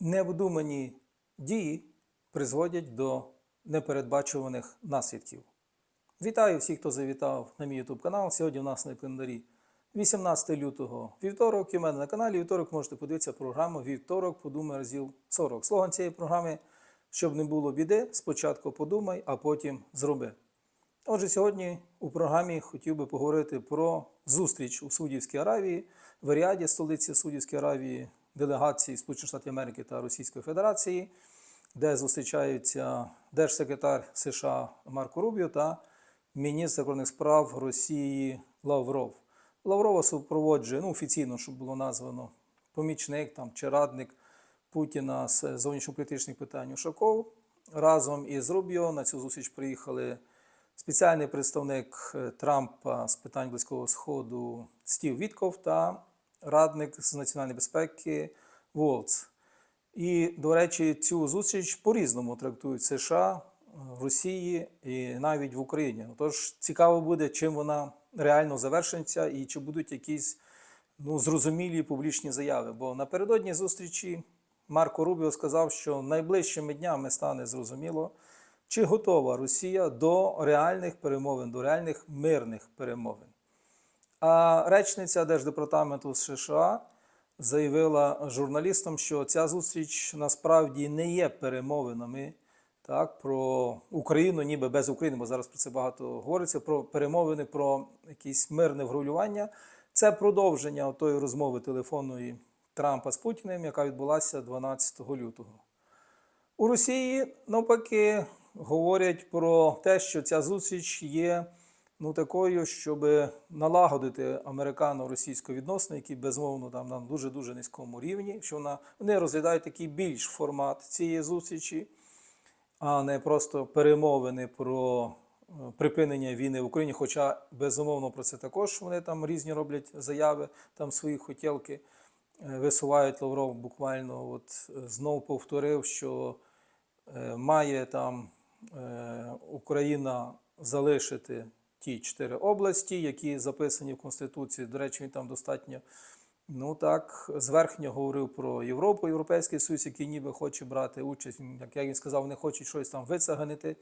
невдумані дії призводять до непередбачуваних наслідків. Вітаю всіх, хто завітав на мій YouTube канал. Сьогодні у нас на календарі 18 лютого вівторок. І в мене на каналі вівторок можете подивитися програму Вівторок подумай разів 40. Слоган цієї програми, щоб не було біди, спочатку подумай, а потім зроби. Отже, сьогодні у програмі хотів би поговорити про зустріч у Саудівській Аравії, в Ріаді, столиці Саудівської Аравії, делегації Сполучених Штатів Америки та Російської Федерації, де зустрічаються держсекретар США Марко Рубіо та міністр закордонних справ Росії Лавров. Лаврова супроводжує ну, офіційно, щоб було названо помічник там, чи радник Путіна з зовнішньополітичних питань Ушаков. Разом із Рубіо на цю зустріч приїхали спеціальний представник е, Трампа з питань Близького Сходу Стів Вітков та радник з національної безпеки Волц. І, до речі, цю зустріч по-різному трактують США, в Росії і навіть в Україні. Тож цікаво буде, чим вона реально завершиться і чи будуть якісь ну, зрозумілі публічні заяви. Бо напередодні зустрічі Марко Рубіо сказав, що найближчими днями стане зрозуміло, чи готова Росія до реальних перемовин, до реальних мирних перемовин. А речниця Держдепартаменту США заявила журналістам, що ця зустріч насправді не є перемовинами так, про Україну, ніби без України, бо зараз про це багато говориться, про перемовини, про якесь мирне врегулювання. Це продовження тої розмови телефонної Трампа з Путіним, яка відбулася 12 лютого. У Росії навпаки говорять про те, що ця зустріч є ну, такою, щоб налагодити американо-російські відносини, які безмовно там на дуже дуже низькому рівні. Що вона вони розглядають такий більш формат цієї зустрічі, а не просто перемовини про е, припинення війни в Україні. Хоча безумовно про це також вони там різні роблять заяви, там свої хотілки е, висувають. Лавров буквально от е, знов повторив, що має там Україна залишити ті чотири області, які записані в Конституції. До речі, він там достатньо. Ну так, зверхньо говорив про Європу, Європейський Союз, який ніби хоче брати участь. Як я він сказав, вони хочуть щось там вицеганити,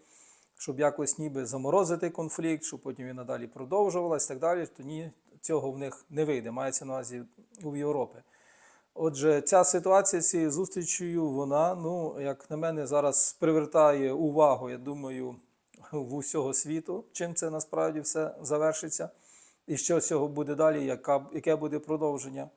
щоб якось ніби заморозити конфлікт, щоб потім він надалі продовжувалась і так далі. То ні, цього в них не вийде. Мається на увазі у Європи. Отже, ця ситуація з цією зустрічею, вона, ну, як на мене, зараз привертає увагу, я думаю, в усього світу, чим це насправді все завершиться, і що з цього буде далі, яка, яке буде продовження.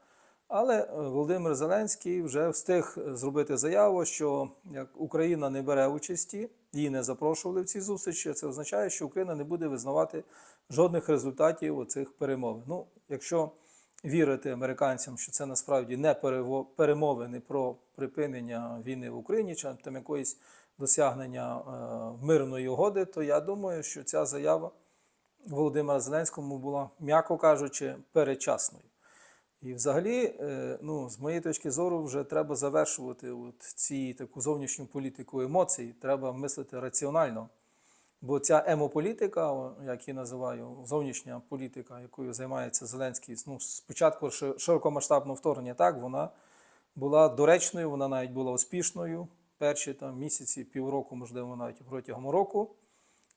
Але е, Володимир Зеленський вже встиг зробити заяву, що як Україна не бере участі, її не запрошували в ці зустрічі. Це означає, що Україна не буде визнавати жодних результатів оцих перемовин. Ну, якщо вірити американцям, що це насправді не перемовини про припинення війни в Україні, чи там якоїсь досягнення е, мирної угоди, то я думаю, що ця заява Володимира Зеленському була, м'яко кажучи, перечасною. І взагалі, е, ну, з моєї точки зору, вже треба завершувати от ці таку зовнішню політику емоцій. Треба мислити раціонально. Бо ця емополітика, як її називаю, зовнішня політика, якою займається Зеленський, ну, спочатку широкомасштабного вторгнення, так, вона була доречною, вона навіть була успішною. Перші там, місяці, півроку, можливо, навіть протягом року,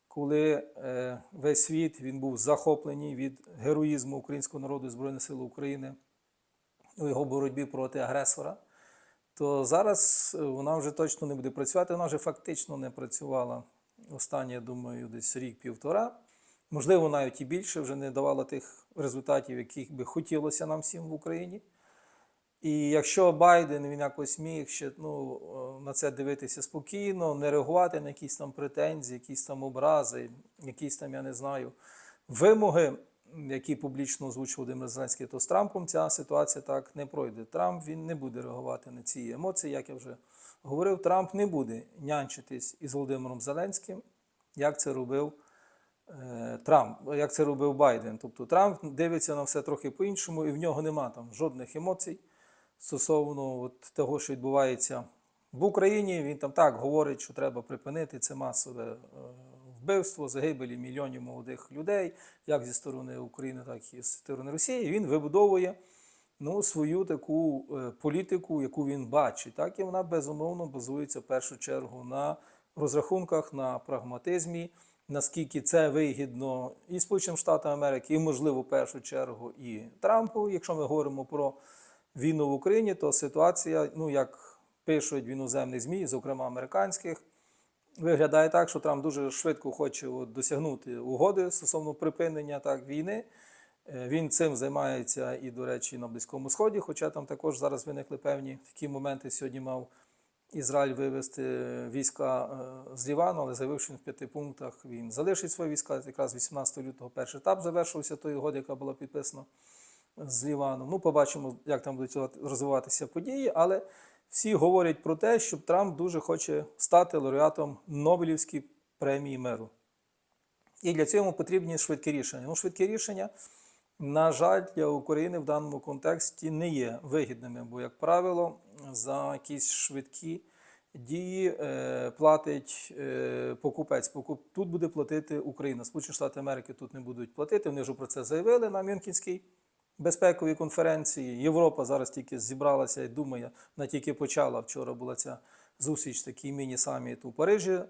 коли е, весь світ він був захоплений від героїзму українського народу і Збройних сил України у його боротьбі проти агресора, то зараз е, вона вже точно не буде працювати. Вона вже фактично не працювала останні, я думаю, десь рік-півтора. Можливо, навіть і більше вже не давала тих результатів, яких би хотілося нам всім в Україні. І якщо Байден він якось міг ще ну, е, на це дивитися спокійно, не реагувати на якісь там претензії, якісь там образи, якісь там, я не знаю, вимоги, які публічно озвучив Володимир Зеленський, то з Трампом ця ситуація так не пройде. Трамп він не буде реагувати на ці емоції, як я вже говорив. Трамп не буде нянчитись із Володимиром Зеленським, як це робив е, Трамп, як це робив Байден. Тобто Трамп дивиться на все трохи по-іншому, і в нього нема там жодних емоцій стосовно от того, що відбувається в Україні. Він там так говорить, що треба припинити це масове е, вбивство, загибелі мільйонів молодих людей, як зі сторони України, так і зі сторони Росії. Він вибудовує ну, свою таку е, політику, яку він бачить. Так, і вона безумовно базується в першу чергу на розрахунках, на прагматизмі, наскільки це вигідно і Сполученим Штатам Америки, і, можливо, в першу чергу і Трампу. Якщо ми говоримо про війну в Україні, то ситуація, ну як пишуть в іноземних ЗМІ, зокрема американських, виглядає так, що Трамп дуже швидко хоче досягнути угоди стосовно припинення так, війни. Е, Він цим займається і, до речі, на Близькому Сході, хоча там також зараз виникли певні такі моменти. Сьогодні мав Ізраїль вивести війська е, з Лівану, але заявив, що в п'яти пунктах він залишить свої війська. Якраз 18 лютого перший етап завершився тої угоди, яка була підписана з Ліваном. Ну, побачимо, як там будуть розвиватися події, але всі говорять про те, що Трамп дуже хоче стати лауреатом Нобелівської премії миру. І для цього йому потрібні швидкі рішення. Ну, швидкі рішення, на жаль, для України в даному контексті не є вигідними, бо, як правило, за якісь швидкі дії е, платить е, покупець. Покуп... Тут буде платити Україна. Сполучені Штати Америки тут не будуть платити. Вони вже про це заявили на Мюнхенській безпековій конференції. Європа зараз тільки зібралася і думає, вона тільки почала. Вчора була ця зустріч, такий міні-саміт у Парижі.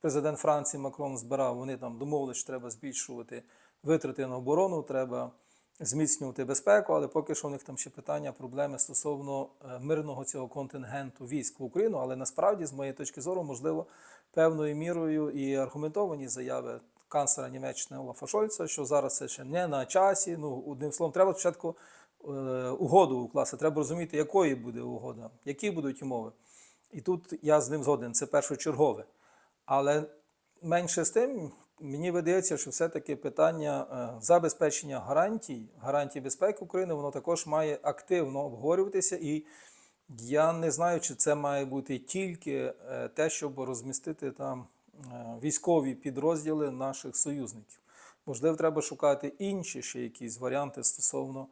Президент Франції Макрон збирав, вони там домовилися, що треба збільшувати витрати на оборону, треба зміцнювати безпеку, але поки що в них там ще питання, проблеми стосовно е, мирного цього контингенту військ в Україну. Але насправді, з моєї точки зору, можливо, певною мірою і аргументовані заяви канцлера Німеччини Олафа Шольца, що зараз це ще не на часі. Ну, одним словом, треба спочатку е, угоду укласти. Треба розуміти, якою буде угода, які будуть умови. І тут я з ним згоден, це першочергове. Але менше з тим, мені видається, що все-таки питання е, забезпечення гарантій, гарантій безпеки України, воно також має активно обговорюватися. І я не знаю, чи це має бути тільки е, те, щоб розмістити там військові підрозділи наших союзників. Можливо, треба шукати інші ще якісь варіанти стосовно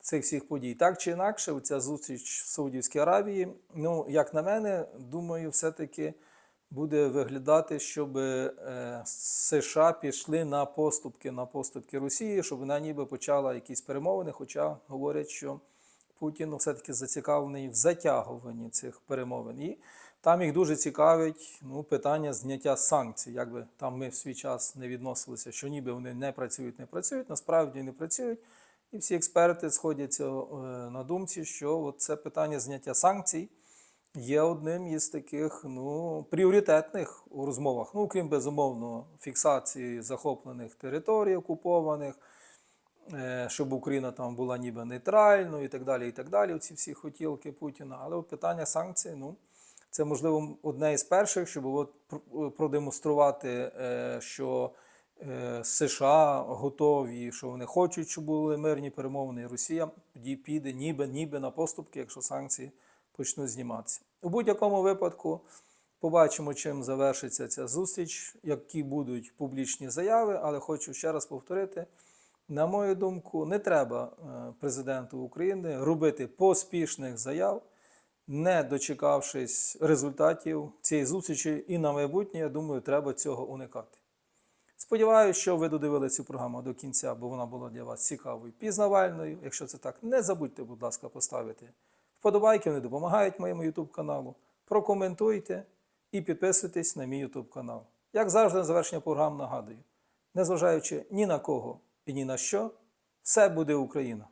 цих всіх подій. Так чи інакше, ця зустріч в Саудівській Аравії, ну, як на мене, думаю, все-таки буде виглядати, щоб е, США пішли на поступки на поступки Росії, щоб вона ніби почала якісь перемовини. Хоча говорять, що Путін ну, все-таки зацікавлений в затягуванні цих перемовин. І там їх дуже цікавить ну, питання зняття санкцій. Якби там ми в свій час не відносилися, що ніби вони не працюють, не працюють, насправді не працюють. І всі експерти сходяться е, на думці, що от це питання зняття санкцій є одним із таких ну, пріоритетних у розмовах. Ну, крім безумовно, фіксації захоплених територій окупованих, е, щоб Україна там була ніби нейтральною і так далі. і так далі, Ці всі хотілки Путіна. Але от питання санкцій, ну, це можливо одне із перших, щоб от продемонструвати, е, що е, США готові, що вони хочуть, щоб були мирні перемовини. І Росія тоді піде ніби ніби на поступки, якщо санкції почнуть зніматися. У будь-якому випадку побачимо, чим завершиться ця зустріч, які будуть публічні заяви, але хочу ще раз повторити. На мою думку, не треба е, президенту України робити поспішних заяв, не дочекавшись результатів цієї зустрічі, і на майбутнє, я думаю, треба цього уникати. Сподіваюся, що ви додивили цю програму до кінця, бо вона була для вас цікавою і пізнавальною. Якщо це так, не забудьте, будь ласка, поставити вподобайки, вони допомагають моєму YouTube каналу. Прокоментуйте і підписуйтесь на мій YouTube канал. Як завжди, на завершення програм нагадую, незважаючи ні на кого і ні на що, все буде Україна!